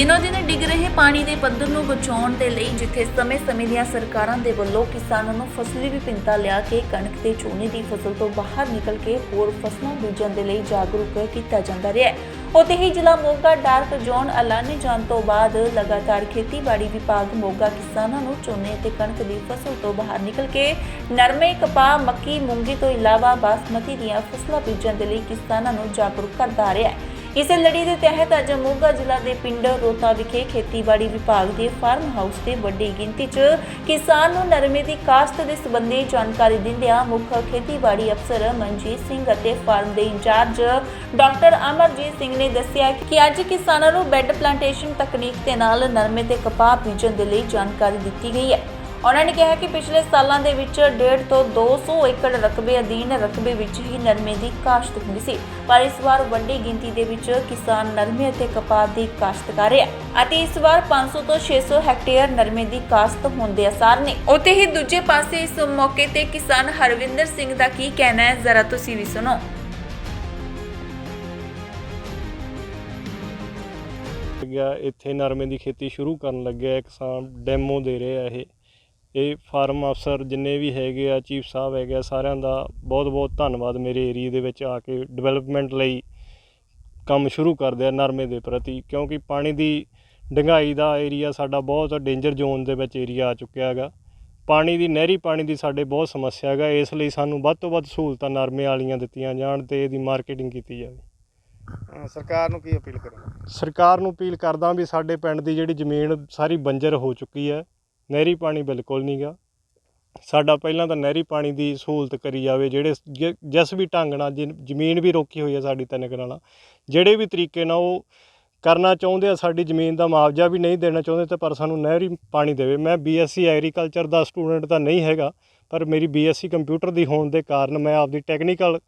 ਦਿਨੋ ਦਿਨ ਡਿੱਗ ਰਹੇ ਪਾਣੀ ਦੇ ਪੱਧਰ ਨੂੰ ਬਚਾਉਣ ਦੇ ਲਈ ਜਿੱਥੇ ਸਮੇਂ-ਸਮੇਂ ਦੀਆਂ ਸਰਕਾਰਾਂ ਦੇ ਵੱਲੋਂ ਕਿਸਾਨਾਂ ਨੂੰ ਫਸਲੀ ਵਿਭਿੰਨਤਾ ਲਿਆ ਕੇ ਕਣਕ ਤੇ ਝੋਨੇ ਦੀ ਫਸਲ ਤੋਂ ਬਾਹਰ ਨਿਕਲ ਕੇ ਹੋਰ ਫਸਲਾਂ ਬੀਜਣ ਦੇ ਲਈ ਜਾਗਰੂਕ ਕੀਤਾ ਜਾਂਦਾ ਰਿਹਾ ਹੈ। ਉੱਥੇ ਹੀ ਜ਼ਿਲ੍ਹਾ ਮੋਗਾ ਡਾਰਕ ਜ਼ੋਨ ਐਲਾਨੇ ਜਾਣ ਤੋਂ ਬਾਅਦ ਲਗਾਤਾਰ ਖੇਤੀਬਾੜੀ ਵਿਭਾਗ ਮੋਗਾ ਕਿਸਾਨਾਂ ਨੂੰ ਝੋਨੇ ਤੇ ਕਣਕ ਦੀ ਫਸਲ ਤੋਂ ਬਾਹਰ ਨਿਕਲ ਕੇ ਨਰਮੇ ਕਪਾਹ, ਮੱਕੀ, ਮੂੰਗੀ ਤੋਂ ਇਲਾਵਾ ਬਾਸਮਤੀ ਦੀਆਂ ਫਸਲਾਂ ਬੀਜਣ ਦੇ ਲਈ ਕਿਸਾਨਾਂ ਨੂੰ ਜਾਗਰੂਕ ਕਰਦਾ ਰਿਹਾ ਹੈ। ਇਸੇ ਲੜੀ ਦੇ ਤਹਿਤ ਅੱਜ ਮੋਗਾ ਜ਼ਿਲ੍ਹਾ ਦੇ ਪਿੰਡ ਰੋਤਾ ਵਿਖੇ ਖੇਤੀਬਾੜੀ ਵਿਭਾਗ ਦੇ ਫਾਰਮ ਹਾਊਸ ਤੇ ਵੱਡੀ ਗਿਣਤੀ 'ਚ ਕਿਸਾਨ ਨੂੰ ਨਰਮੇ ਦੀ ਕਾਸ਼ਤ ਦੇ ਸੰਬੰਧੀ ਜਾਣਕਾਰੀ ਦਿੰਦਿਆਂ ਮੁੱਖ ਖੇਤੀਬਾੜੀ ਅਫਸਰ ਮਨਜੀਤ ਸਿੰਘ ਅਤੇ ਫਾਰਮ ਦੇ ਇੰਚਾਰਜ ਡਾਕਟਰ ਅਮਰਜੀਤ ਸਿੰਘ ਨੇ ਦੱਸਿਆ ਕਿ ਅੱਜ ਕਿਸਾਨਾਂ ਨੂੰ ਬੈੱਡ ਪਲਾਂਟੇਸ਼ਨ ਤਕਨੀਕ ਦੇ ਨਾਲ ਨਰਮੇ ਤੇ ਕਪਾਹ ਬੀਜਣ ਦੇ ਲਈ ਜਾਣਕਾਰੀ ਦਿੱਤੀ ਗਈ ਹੈ। ਉਹਨਾਂ ਨੇ ਕਿਹਾ ਕਿ ਪਿਛਲੇ ਸਾਲਾਂ ਦੇ ਵਿੱਚ 1.5 ਤੋਂ 200 ਏਕੜ ਰਕਬੇ ਅਧੀਨ ਰਕਬੇ ਵਿੱਚ ਹੀ ਨਰਮੇ ਦੀ ਕਾਸ਼ਤ ਹੁੰਦੀ ਸੀ। ਪਰ ਇਸ ਵਾਰ ਵੱਡੀ ਗਿਣਤੀ ਦੇ ਵਿੱਚ ਕਿਸਾਨ ਨਰਮੇ ਅਤੇ ਕਪਾਹ ਦੀ ਕਾਸ਼ਤ ਕਰ ਰਿਹਾ ਅਤੇ ਇਸ ਵਾਰ 500 ਤੋਂ 600 ਹੈਕਟੇਅਰ ਨਰਮੇ ਦੀ ਕਾਸ਼ਤ ਹੋਣ ਦੇ ਅਸਾਰ ਨੇ। ਉੱਥੇ ਹੀ ਦੂਜੇ ਪਾਸੇ ਇਸ ਮੌਕੇ ਤੇ ਕਿਸਾਨ ਹਰਵਿੰਦਰ ਸਿੰਘ ਦਾ ਕੀ ਕਹਿਣਾ ਹੈ, ਜ਼ਰਾ ਤੁਸੀਂ ਵੀ ਸੁਣੋ। ਲੱਗਿਆ ਇੱਥੇ ਨਰਮੇ ਦੀ ਖੇਤੀ ਸ਼ੁਰੂ ਕਰਨ ਲੱਗਿਆ ਕਿਸਾਨ ਡੈਮੋ ਦੇ ਰਹੇ ਆ ਇਹ। ਇਹ ਫਾਰਮ ਅਫਸਰ ਜਿੰਨੇ ਵੀ ਹੈਗੇ ਆ ਚੀਫ ਸਾਹਿਬ ਹੈਗੇ ਆ ਸਾਰਿਆਂ ਦਾ ਬਹੁਤ ਬਹੁਤ ਧੰਨਵਾਦ ਮੇਰੇ ਏਰੀਆ ਦੇ ਵਿੱਚ ਆ ਕੇ ਡਿਵੈਲਪਮੈਂਟ ਲਈ ਕੰਮ ਸ਼ੁਰੂ ਕਰਦੇ ਆ ਨਰਮੇ ਦੇ ਪ੍ਰਤੀ ਕਿਉਂਕਿ ਪਾਣੀ ਦੀ ਡੰਗਾਈ ਦਾ ਏਰੀਆ ਸਾਡਾ ਬਹੁਤ ਡੇਂਜਰ ਜ਼ੋਨ ਦੇ ਵਿੱਚ ਏਰੀਆ ਆ ਚੁੱਕਿਆ ਹੈਗਾ। ਪਾਣੀ ਦੀ ਨਹਿਰੀ ਪਾਣੀ ਦੀ ਸਾਡੇ ਬਹੁਤ ਸਮੱਸਿਆ ਹੈਗਾ ਇਸ ਲਈ ਸਾਨੂੰ ਵੱਧ ਤੋਂ ਵੱਧ ਸਹੂਲਤਾਂ ਨਰਮੇ ਵਾਲੀਆਂ ਦਿੱਤੀਆਂ ਜਾਣ ਤੇ ਇਹਦੀ ਮਾਰਕੀਟਿੰਗ ਕੀਤੀ ਜਾਵੇ। ਸਰਕਾਰ ਨੂੰ ਕੀ ਅਪੀਲ ਕਰੋਗੇ? ਸਰਕਾਰ ਨੂੰ ਅਪੀਲ ਕਰਦਾ ਵੀ ਸਾਡੇ ਪਿੰਡ ਦੀ ਜਿਹੜੀ ਜ਼ਮੀਨ ਸਾਰੀ ਬੰਜਰ ਹੋ ਚੁੱਕੀ ਹੈ ਨਹਿਰੀ ਪਾਣੀ ਬਿਲਕੁਲ ਨਹੀਂ ਗਾ ਸਾਡਾ ਪਹਿਲਾਂ ਤਾਂ ਨਹਿਰੀ ਪਾਣੀ ਦੀ ਸਹੂਲਤ ਕਰੀ ਜਾਵੇ, ਜਿਹੜੇ ਜ- ਜਿਸ ਵੀ ਢੰਗ ਨਾਲ ਜਿਨ- ਜ਼ਮੀਨ ਵੀ ਰੋਕੀ ਹੋਈ ਹੈ ਸਾਡੀ ਤਿੰਨ ਕਨਾਲਾਂ ਜਿਹੜੇ ਵੀ ਤਰੀਕੇ ਨਾਲ ਉਹ ਕਰਨਾ ਚਾਹੁੰਦੇ ਆ, ਸਾਡੀ ਜ਼ਮੀਨ ਦਾ ਮੁਆਵਜ਼ਾ ਵੀ ਨਹੀਂ ਦੇਣਾ ਚਾਹੁੰਦੇ ਤੇ ਪਰ ਸਾਨੂੰ ਨਹਿਰੀ ਪਾਣੀ ਦੇਵੇ। ਮੈਂ ਬੀਐਸਸੀ ਐਗਰੀਕਲਚਰ ਦਾ ਸਟੂਡੈਂਟ ਤਾਂ ਨਹੀਂ ਹੈਗਾ, ਪਰ ਮੇਰੀ ਬੀਐਸਸੀ ਕੰਪਿਊਟਰ ਦੀ ਹੋਣ ਦੇ ਕਾਰਨ ਮੈਂ ਆਪਦੀ ਟੈਕਨੀਕਲ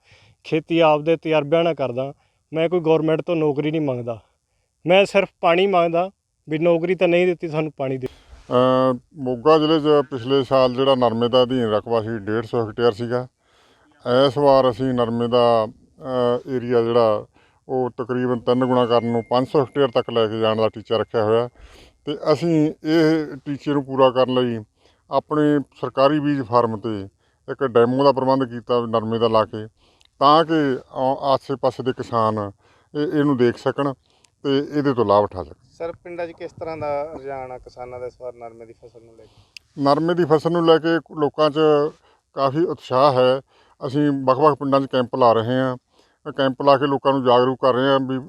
ਖੇਤੀ ਆਪਦੇ ਤਜਰਬਿਆਂ ਨਾਲ ਕਰਦਾ। ਮੈਂ ਕੋਈ ਗਵਰਨਮੈਂਟ ਤੋਂ ਨੌਕਰੀ ਨਹੀਂ ਮੰਗਦਾ। ਮੈਂ ਸਿਰਫ ਪਾਣੀ ਮੰਗਦਾ, ਵੀ ਨੌਕਰੀ ਤਾਂ ਨਹੀਂ ਦਿੱਤੀ, ਸਾਨੂੰ ਪਾਣੀ ਦੇ ਮੋਗਾ ਜ਼ਿਲ੍ਹੇ 'ਚ ਪਿਛਲੇ ਸਾਲ ਜਿਹੜਾ ਨਰਮੇ ਦਾ ਅਧੀਨ ਰਕਬਾ ਸੀ 150 ਹੈਕਟੇਅਰ ਸੀਗਾ, ਇਸ ਵਾਰ ਅਸੀਂ ਨਰਮੇ ਦਾ ਏਰੀਆ ਜਿਹੜਾ ਉਹ ਤਕਰੀਬਨ ਤਿੰਨ ਗੁਣਾ ਕਰਨ ਨੂੰ 500 ਹੈਕਟੇਅਰ ਤੱਕ ਲੈ ਕੇ ਜਾਣ ਦਾ ਟੀਚਾ ਰੱਖਿਆ ਹੋਇਆ। ਤੇ ਅਸੀਂ ਇਹ ਟੀਚੇ ਨੂੰ ਪੂਰਾ ਕਰਨ ਲਈ ਆਪਣੇ ਸਰਕਾਰੀ ਬੀਜ ਫਾਰਮ ਤੇ ਇੱਕ ਡੈਮੋ ਦਾ ਪ੍ਰਬੰਧ ਕੀਤਾ ਨਰਮੇ ਦਾ ਲਾ ਕੇ, ਤਾਂ ਕਿ ਆਸੇ-ਪਾਸੇ ਦੇ ਕਿਸਾਨ ਇਹ, ਇਹਨੂੰ ਦੇਖ ਸਕਣ ਤੇ ਇਹਦੇ ਤੋਂ ਲਾਭ ਉਠਾ ਸਕਣ। ਸਰ, ਪਿੰਡਾਂ 'ਚ ਕਿਸ ਤਰ੍ਹਾਂ ਦਾ ਰੁਝਾਨ ਆ ਕਿਸਾਨਾਂ ਦਾ ਇਸ ਵਾਰ ਨਰਮੇ ਦੀ ਫਸਲ ਨੂੰ ਲੈ ਕੇ? ਨਰਮੇ ਦੀ ਫਸਲ ਨੂੰ ਲੈ ਕੇ ਲੋਕਾਂ 'ਚ ਕਾਫੀ ਉਤਸ਼ਾਹ ਹੈ। ਅਸੀਂ ਵੱਖ-ਵੱਖ ਪਿੰਡਾਂ 'ਚ ਕੈਂਪ ਲਾ ਰਹੇ ਹਾਂ। ਕੈਂਪ ਲਾ ਕੇ ਲੋਕਾਂ ਨੂੰ ਜਾਗਰੂਕ ਕਰ ਰਹੇ ਹਾਂ ਵੀ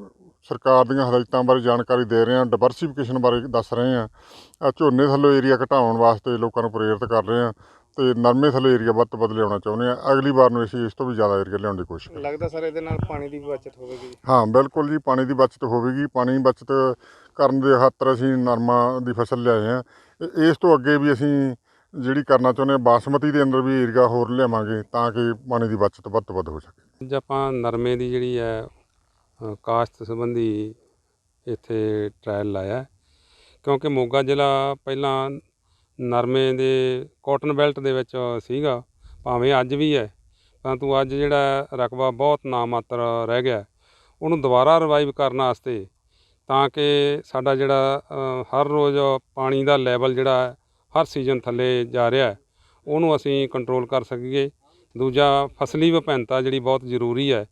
ਸਰਕਾਰ ਦੀਆਂ ਹਦਾਇਤਾਂ ਬਾਰੇ ਜਾਣਕਾਰੀ ਦੇ ਰਹੇ ਹਾਂ ਡਿਵਰਸੀਫਿਕੇਸ਼ਨ ਬਾਰੇ ਦੱਸ ਰਹੇ ਹਾਂ। ਝੋਨੇ ਥੱਲੇ ਏਰੀਆ ਘਟਾਉਣ ਵਾਸਤੇ ਲੋਕਾਂ ਨੂੰ ਪ੍ਰੇਰਿਤ ਕਰ ਰਹੇ ਹਾਂ। ਤੇ ਨਰਮੇ ਥੱਲੇ ਏਰੀਆ ਵੱਧ ਤੋਂ ਵੱਧ ਲਿਆਉਣਾ ਚਾਹੁੰਦੇ ਹਾਂ ਅਗਲੀ ਵਾਰ ਨੂੰ ਅਸੀਂ ਇਸ ਤੋਂ ਵੀ ਜ਼ਿਆਦਾ ਏਰੀਆ ਲਿਆਉਣ ਦੀ ਕੋਸ਼ਿਸ਼ ਕਰਾਂਗੇ। ਲੱਗਦਾ ਸਰ ਇਹਦੇ ਨਾਲ ਪਾਣੀ ਦੀ ਵੀ ਬਚਤ ਹੋਵੇਗੀ ਹਾਂ ਬਿਲਕੁਲ ਜੀ ਪਾਣੀ ਦੀ ਬਚਤ ਹੋਵੇਗੀ। ਪਾਣੀ ਦੀ ਬਚਤ ਕਰਨ ਦੇ ਖਾਤਰ ਅਸੀਂ ਨਰਮਾ ਦੀ ਫਸਲ ਲਿਆਏ ਹਾਂ ਇ- ਇਸ ਤੋਂ ਅੱਗੇ ਵੀ ਅਸੀਂ ਜਿਹੜੀ ਕਰਨਾ ਚਾਹੁੰਦੇ ਹਾਂ ਬਾਸਮਤੀ ਦੇ ਅੰਦਰ ਵੀ ਏਰੀਆ ਹੋਰ ਲਿਆਵਾਂਗੇ ਤਾਂ ਕਿ ਪਾਣੀ ਦੀ ਬਚਤ ਵੱਧ ਤੋਂ ਵੱਧ ਹੋ ਸਕੇ। ਅੱਜ ਆਪਾਂ ਨਰਮੇ ਦੀ ਜਿਹੜੀ ਹੈ ਕਾਸ਼ਤ ਸੰਬੰਧੀ ਇੱਥੇ ਟ੍ਰਾਇਲ ਲਾਇਆ। ਕਿਉਂਕਿ ਮੋਗਾ ਜ਼ਿਲ੍ਹਾ ਪਹਿਲਾਂ ਨਰਮੇ ਦੇ ਕਾਟਨ ਬੈਲਟ ਦੇ ਵਿੱਚ ਸੀਗਾ, ਭਾਵੇਂ ਅੱਜ ਵੀ ਹੈ, ਪਰੰਤੂ ਅੱਜ ਜਿਹੜਾ ਰਕਬਾ ਬਹੁਤ ਨਾਮਾਤਰ ਰਹਿ ਗਿਆ ਉਹਨੂੰ ਦੁਬਾਰਾ ਰਿਵਾਈਵ ਕਰਨ ਵਾਸਤੇ ਤਾਂ ਕਿ ਸਾਡਾ ਜਿਹੜਾ ਹਰ ਰੋਜ਼ ਪਾਣੀ ਦਾ ਲੈਵਲ ਜਿਹੜਾ ਹਰ ਸੀਜ਼ਨ ਥੱਲੇ ਜਾ ਰਿਹਾ ਉਹਨੂੰ ਅਸੀਂ ਕੰਟਰੋਲ ਕਰ ਸਕੀਏ। ਦੂਜਾ, ਫਸਲੀ ਵਿਭਿੰਨਤਾ ਜਿਹੜੀ ਬਹੁਤ ਜ਼ਰੂਰੀ ਹੈ,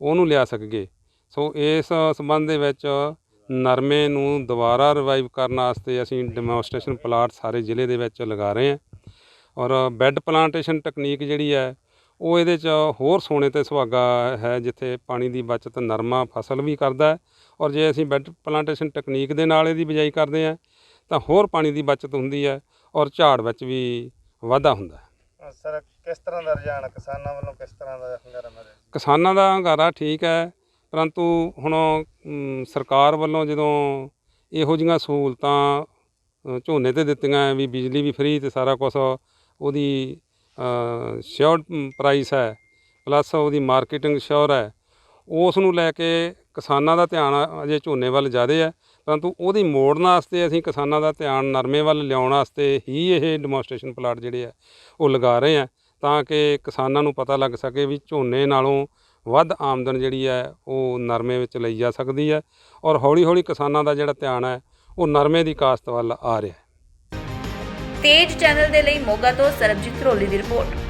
ਉਹਨੂੰ ਲਿਆ ਸਕੀਏ। ਸੋ ਇਸ ਸੰਬੰਧ ਦੇ ਵਿੱਚ ਨਰਮੇ ਨੂੰ ਦੁਬਾਰਾ ਰਿਵਾਈਵ ਕਰਨ ਵਾਸਤੇ ਅਸੀਂ ਡੈਮੋਨਸਟ੍ਰੇਸ਼ਨ ਪਲਾਟ ਸਾਰੇ ਜ਼ਿਲ੍ਹੇ ਦੇ ਵਿੱਚ ਲਗਾ ਰਹੇ ਹਾਂ। ਔਰ ਬੈੱਡ ਪਲਾਂਟੇਸ਼ਨ ਟੈਕਨੀਕ ਜਿਹੜੀ ਹੈ ਉਹ ਇਹਦੇ 'ਚ ਹੋਰ ਸੋਨੇ ਤੇ ਸੁਹਾਗਾ ਹੈ ਜਿੱਥੇ ਪਾਣੀ ਦੀ ਬਚਤ ਨਰਮਾ ਫਸਲ ਵੀ ਕਰਦਾ ਔਰ ਜੇ ਅਸੀਂ ਬੈੱਡ ਪਲਾਂਟੇਸ਼ਨ ਟੈਕਨੀਕ ਦੇ ਨਾਲ ਇਹਦੀ ਬਿਜਾਈ ਕਰਦੇ ਹਾਂ ਤਾਂ ਹੋਰ ਪਾਣੀ ਦੀ ਬਚਤ ਹੁੰਦੀ ਹੈ ਔਰ ਝਾੜ ਵਿੱਚ ਵੀ ਵਾਧਾ ਹੁੰਦਾ ਸਰ ਕਿਸ ਤਰ੍ਹਾਂ ਦਾ ਰੁਝਾਨ? ਕਿਸਾਨਾਂ ਵੱਲੋਂ ਕਿਸ ਤਰ੍ਹਾਂ ਦਾ ਹੰਗਾਰਾ ਮਿਲ ਰਿਹਾ ਕਿਸਾਨਾਂ ਦਾ ਹੰਗਾਰਾ ਠੀਕ ਹੈ ਪਰੰਤੂ ਹੁਣ ਸਰਕਾਰ ਵੱਲੋਂ ਜਦੋਂ ਇਹੋ ਜਿਹੀਆਂ ਸਹੂਲਤਾਂ ਝੋਨੇ ਤੇ ਦਿੱਤੀਆਂ ਵੀ ਬਿਜਲੀ ਵੀ ਫ੍ਰੀ ਤੇ ਸਾਰਾ ਕੁਝ ਉਹਦੀ ਸ਼ੋਰਟ ਪ੍ਰਾਈਸ ਹੈ ਪਲੱਸ ਉਹਦੀ ਮਾਰਕੀਟਿੰਗ ਸ਼ੋਰ ਹੈ ਉਸ ਨੂੰ ਲੈ ਕੇ ਕਿਸਾਨਾਂ ਦਾ ਧਿਆਨ ਅਜੇ ਝੋਨੇ ਵੱਲ ਜ਼ਿਆਦਾ ਹੈ ਪਰੰਤੂ ਉਹਦੀ ਮੋੜਨ ਵਾਸਤੇ ਅਸੀਂ ਕਿਸਾਨਾਂ ਦਾ ਧਿਆਨ ਨਰਮੇ ਵੱਲ ਲਿਆਉਣ ਵਾਸਤੇ ਹੀ ਇਹ ਡੈਮੋਨਸਟ੍ਰੇਸ਼ਨ ਪਲਾਟ ਜਿਹੜੇ ਆ ਉਹ ਲਗਾ ਰਹੇ ਆ ਤਾਂ ਕਿ ਕਿਸਾਨਾਂ ਨੂੰ ਪਤਾ ਲੱਗ ਸਕੇ ਵੀ ਝੋਨੇ ਨਾਲੋਂ ਵੱਧ ਆਮਦਨ ਜਿਹੜੀ ਹੈ ਉਹ ਨਰਮੇ ਵਿੱਚ ਲਈ ਜਾ ਸਕਦੀ ਹੈ ਔਰ ਹੌਲੀ ਹੌਲੀ ਕਿਸਾਨਾਂ ਦਾ ਜਿਹੜਾ ਧਿਆਨ ਹੈ ਉਹ ਨਰਮੇ ਦੀ ਕਾਸ਼ਤ ਵੱਲ ਆ ਰਿਹਾ ਹੈ। ਤੇਜ ਚੈਨਲ ਦੇ ਲਈ ਮੋਗਾ ਤੋਂ ਸਰਬਜੀਤ ਧਰੋਲੀ ਦੀ ਰਿਪੋਰਟ।